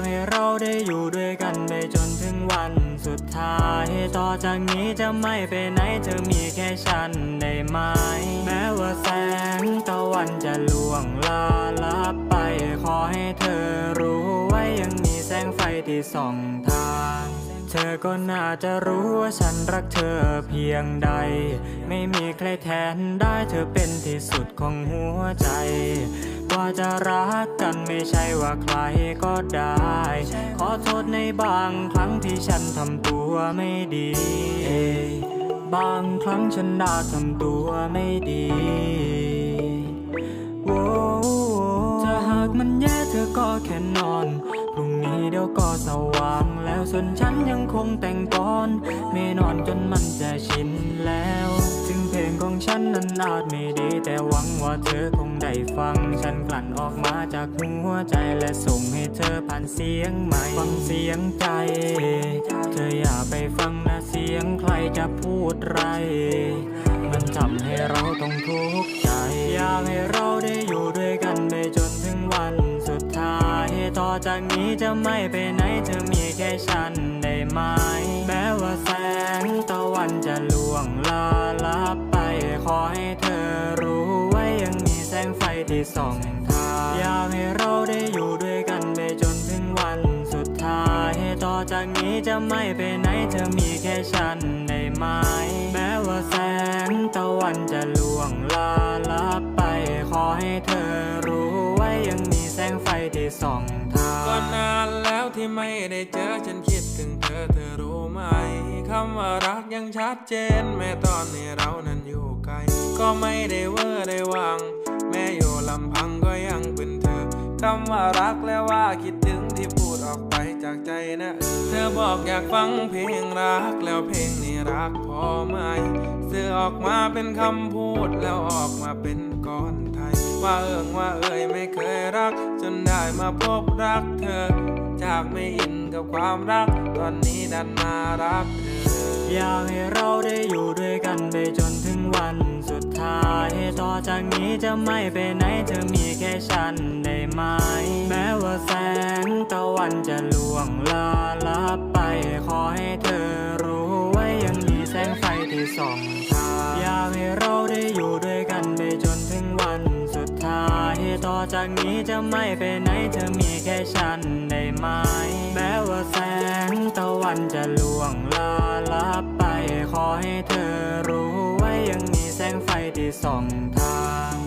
ำให้เราได้อยู่ด้วยกันไปจนถึงวันสุดท้าย ต่อจากนี้จะไม่ไปไหนเธอมีแค่ฉันได้ไหม แม้ว่าแสงตะวันจะล่วงลาลับไป ขอให้เธอรู้ไว้ยังมีแสงไฟที่ส่องทาง เธอก็น่าจะรู้ว่าฉันรักเธอเพียงใด ไม่มีใครแทนได้เธอเป็นที่สุดของหัวใจกว่าจะรักกันไม่ใช่ว่าใครก็ได้ ขอโทษในบางครั้งที่ฉันทำตัวไม่ดี บางครั้งฉันได้ทำตัวไม่ดีโว้ถ้าหากมันแย่เธอก็แค่นอน พรุ่งนี้เดี๋ยวก็สว่าง แล้วส่วนฉันยังคงแต่งกอนไม่นอนจนมันจะชินแล้ว ถึงเพลงของฉันนั้นอาจไม่ดี แต่หวังว่าเธอคงได้ฟัง ฉันกลั่นออกมาจากหัวใจและส่งให้เธอผ่านเสียงใหม่ ฟังเสียงใจ เธออย่าไปฟังนะเสียงใครจะพูดไร มันทำให้เราต้องทุกข์ใจ อยากให้เราได้อยู่ด้วยกันไปจนถึงวันสุดท้าย ต่อจากนี้จะไม่ไปไหนเธอ ฉันได้ไหม แม้ว่าแสงตะวันจะล่วงลาลับไป ขอให้เธอรู้ไว้ยังมีแสงไฟที่ส่องทางอยากให้เราได้อยู่ด้วยกันไปจนถึงวันสุดท้าย ต่อจากนี้จะไม่ไปไหนเธอมีแค่ฉันได้ไหม แม้ว่าแสงตะวันจะล่วงลาลับไป ขอให้เธอรู้ไว้ยังมีแสงไฟที่ส่องทางก็นานแล้ว ที่ไม่ได้เจอฉันคิดถึงเธอเธอรู้ไหมคำว่ารักยังชัดเจน แม้ตอนนี้เรานั้นอยู่ไกล ก็ไม่ได้เวอร์ได้วังแม้อยู่ลำพังก็ยังเป็นเธอคำว่ารักและว่าคิดถึงที่พูดออกไปจากใจนะเออเธอบอกอยากฟังเพลงรักแล้วเพลงนี้รักพอไหมสื่อออกมาเป็นคำพูดแล้วออกมาเป็นก้อนไทย ว่าเอิงว่าเอ่ยไม่เคยรัก จนได้มาพบรักเธอ จากไม่อินกับความรัก ตอนนี้ดันมารักเธอ อยากให้เราได้อยู่ด้วยกันไปจนถึงวันสุดท้าย ต่อจากนี้จะไม่ไปไหนเธอมีแค่ฉันได้ไหม แม้ว่าแสงตะวันจะล่วงลาลับไป ขอให้เธอรู้ไว้ยังมีแสงไฟที่ส่องทางอยากให้เราได้อยู่ด้วยกันไปจน ต่อจากนี้จะไม่ไปไหนเธอมีแค่ฉันได้ไหม แม้ว่าแสงตะวันจะล่วงลาลับไป ขอให้เธอรู้ไว้ยังมีแสงไฟที่ส่องทาง